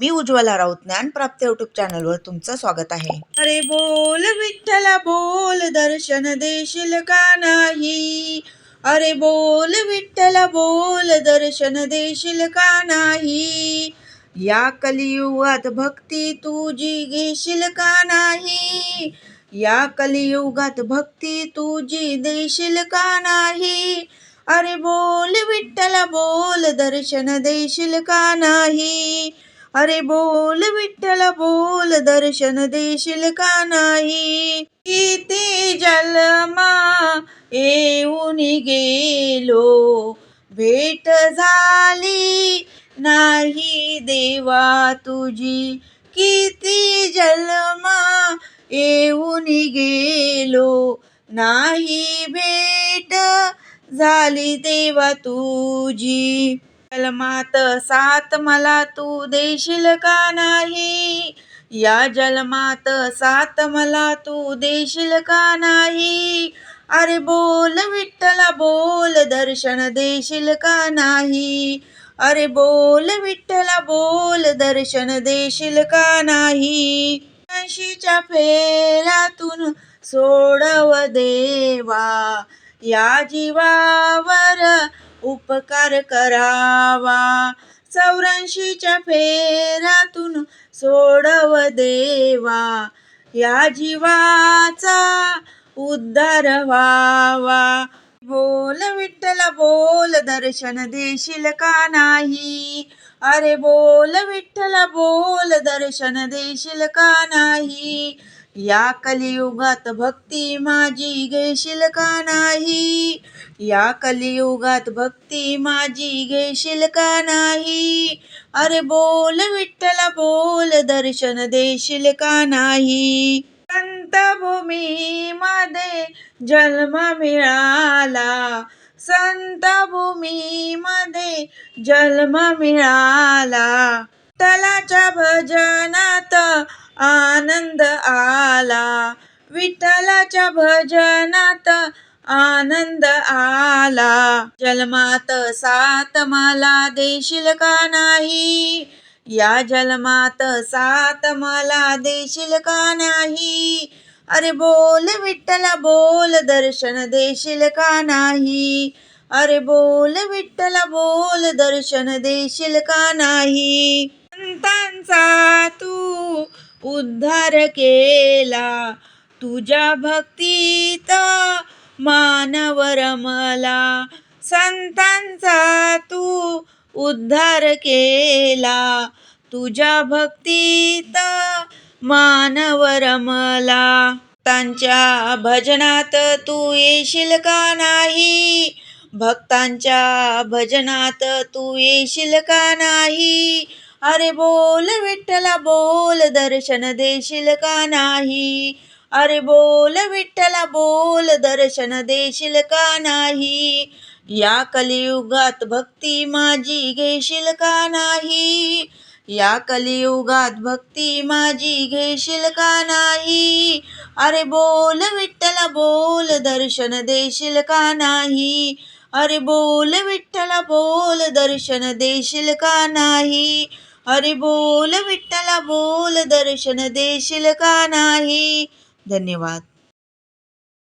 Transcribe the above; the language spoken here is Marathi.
मी उज्ज्वला राऊत ज्ञान प्राप्त युट्यूब चॅनलवर तुमचं स्वागत आहे. अरे बोल विठ्ठला बोल दर्शन देशील का नाही. अरे बोल विठ्ठला बोल दर्शन देशील का नाही. या कलियुगात भक्ती तुझी घेशील का नाही. या कलियुगात भक्ती तुझी देशील का नाही. अरे बोल विठ्ठला बोल दर्शन देशील का नाही. अरे बोल विठ्ठला बोल दर्शन देशील का नाही? किती जलमा येऊन गेलो. भेट झाली नाही देवा तुझी. किती जलमा येऊन गेलो. नाही भेट झाली देवा तुझी. जन्मात सात मला तू देशील का नाही? या जन्मात सात मला तू देशील का नाही? अरे बोल विठ्ठला बोल दर्शन देशील का नाही? अरे बोल विठ्ठला बोल दर्शन देशील का नाही? ऐंशीच्या फेऱ्यातून सोडव देवा या जीवावर उपकार करावा. चौऱ्याऐंशीच्या फेऱ्यातून सोडव देवा. या जीवाचा उद्धार व्हावा. बोल विठ्ठला बोल दर्शन देशील का नाही? अरे बोल विठ्ठला बोल दर्शन देशील का नाही? या कलियुगात भक्ती माझी घेशील का नाही? या कलियुगात भक्ती माझी घेशील का नाही? अरे बोल विठ्ठला बोल दर्शन देशील का नाही? संत मध्ये जन्म मिळाला. संत मध्ये जन्म मिळाला. तलाच्या भजनात आनंद आला. विठ्ठलाच्या भजनात आनंद आला. जन्मात सात मला देशील का नाही? या जन्मात सात मला देशील का नाही? अरे बोल विठ्ठला बोल दर्शन देशील का नाही? अरे बोल विठ्ठला बोल दर्शन देशील का नाही? संतांचा तू उद्धार केला. तुझ्या भक्तीत मानव रमला संतांचा तू उद्धार केला. तुझ्या भक्तीत मानव रमला भक्तांच्या भजनात तू येशील का नाही? भक्तांच्या भजनात तू येशील का नाही? अरे बोल विठ्ठला बोल दर्शन देशील का नाही? अरे बोल विठ्ठला बोल दर्शन देशील का नाही? या कलियुगात भक्ती माझी घेशील का नाही? या कलियुगात भक्ती माझी घेशील का नाही? अरे बोल विठ्ठला बोल दर्शन देशील का नाही? अरे बोल विठ्ठला बोल दर्शन देशील का नाही? अरे बोल विठ्ठला बोल दर्शन देशील का नाही? धन्यवाद.